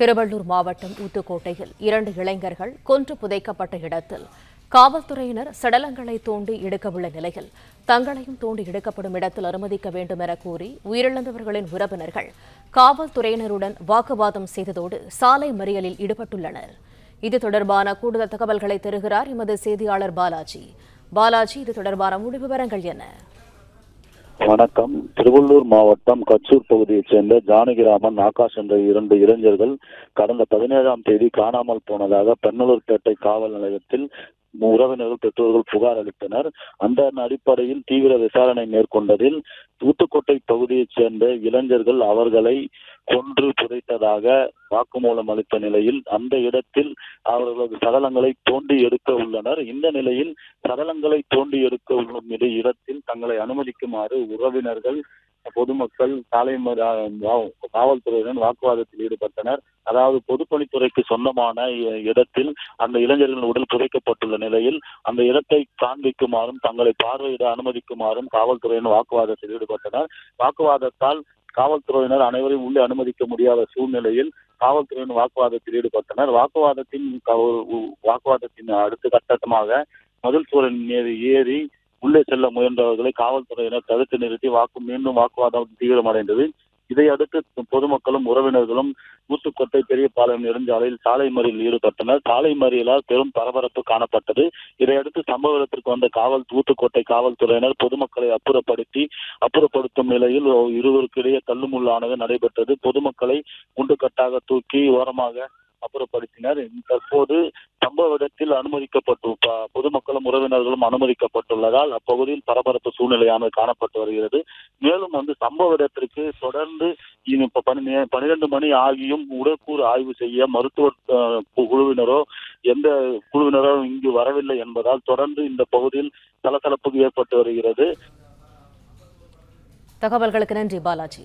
திருவள்ளூர் மாவட்டம் ஊத்துக்கோட்டையில் இரண்டு இளைஞர்கள் கொன்று புதைக்கப்பட்ட இடத்தில் காவல்துறையினர் சடலங்களை தோண்டி எடுக்கவுள்ள நிலையில் தங்களையும் தோண்டி எடுக்கப்படும் இடத்தில் அனுமதிக்க வேண்டும் என கூறி உயிரிழந்தவர்களின் உறவினர்கள் காவல்துறையினருடன் வாக்குவாதம் செய்ததோடு சாலை மறியலில் ஈடுபட்டுள்ளனர். இது தொடர்பான கூடுதல் தகவல்களை தருகிறார் எமது செய்தியாளர் பாலாஜி. பாலாஜி இது தொடர்பான முழு விவரங்கள் என்ன? வணக்கம். திருவள்ளூர் மாவட்டம் கச்சூர் பகுதியைச் சேர்ந்த ஜானகிராமன் ஆகாஷ் என்ற இரண்டு இளைஞர்கள் கடந்த பதினேழாம் தேதி காணாமல் போனதாக பெண்ணலூர்பேட்டை காவல் நிலையத்தில் உறவினர்கள் பெற்றோர்கள் புகார் அளித்தனர். அந்த அடிப்படையில் தீவிர விசாரணை மேற்கொண்டதில் தூத்துக்கோட்டை பகுதியைச் சேர்ந்த இளைஞர்கள் அவர்களை கொன்று புதைத்ததாக வாக்குமூலம் அளித்த நிலையில் அந்த இடத்தில் அவர்களது சடலங்களை தோண்டி எடுக்க உள்ளனர். இந்த நிலையில் சடலங்களை தோண்டி எடுக்க உள்ள இடத்தில் தங்களை அனுமதிக்குமாறு உறவினர்கள் பொதுமக்கள் சாலை காவல்துறையுடன் வாக்குவாதத்தில் ஈடுபட்டனர். அதாவது பொதுப்பணித்துறைக்கு சொந்தமான இடத்தில் அந்த இளைஞர்கள் உடல் புதைக்கப்பட்டுள்ள நிலையில் அந்த இடத்தை காண்பிக்குமாறும் தங்களை பார்வையிட அனுமதிக்குமாறும் காவல்துறையினர் வாக்குவாதத்தில் ஈடுபட்டனர். வாக்குவாதத்தால் காவல்துறையினர் அனைவரையும் உள்ளே அனுமதிக்க முடியாத சூழ்நிலையில் காவல்துறையினர் வாக்குவாதத்தில் ஈடுபட்டனர். வாக்குவாதத்தின் உ- வாக்குவாதத்தின் அடுத்த கட்டமாக மதில் சூழலின் மீது ஏறி உள்ளே செல்ல முயன்றவர்களை காவல்துறையினர் தடுத்து நிறுத்தி வாக்கு மீண்டும் வாக்குவாதம் தீவிரமடைந்தது. இதையடுத்து பொதுமக்களும் உறவினர்களும் ஊத்துக்கோட்டை பெரியபாளையம் நெடுஞ்சாலையில் சாலை மறியலில் ஈடுபட்டனர் சாலை மறியலால் பெரும் பரபரப்பு காணப்பட்டது. இதையடுத்து சம்பவ இடத்திற்கு வந்த காவல் ஊத்துக்கோட்டை காவல்துறையினர் பொதுமக்களை அப்புறப்படுத்தி அப்புறப்படுத்தும் நிலையில் இருவருக்கிடையே தள்ளுமுள்ளானது நடைபெற்றது. பொதுமக்களை குண்டுக்கட்டாக தூக்கி ஓரமாக அப்புறப்படுத்தினர். தற்போது சம்பவ இடத்தில் அனுமதிக்கப்பட்டு பொதுமக்களும் உறவினர்களும் அனுமதிக்கப்பட்டுள்ளதால் அப்பகுதியில் பரபரப்பு சூழ்நிலையானது காணப்பட்டு வருகிறது. மேலும் வந்து சம்பவ இடத்திற்கு தொடர்ந்து பனிரெண்டு மணி ஆகியும் உடற்கூறு ஆய்வு செய்ய மருத்துவ குழுவினரோ எந்த குழுவினரோ இங்கு வரவில்லை என்பதால் தொடர்ந்து இந்த பகுதியில் சலசலப்பு ஏற்பட்டு வருகிறது. தகவல்களுக்கு நன்றி பாலாஜி.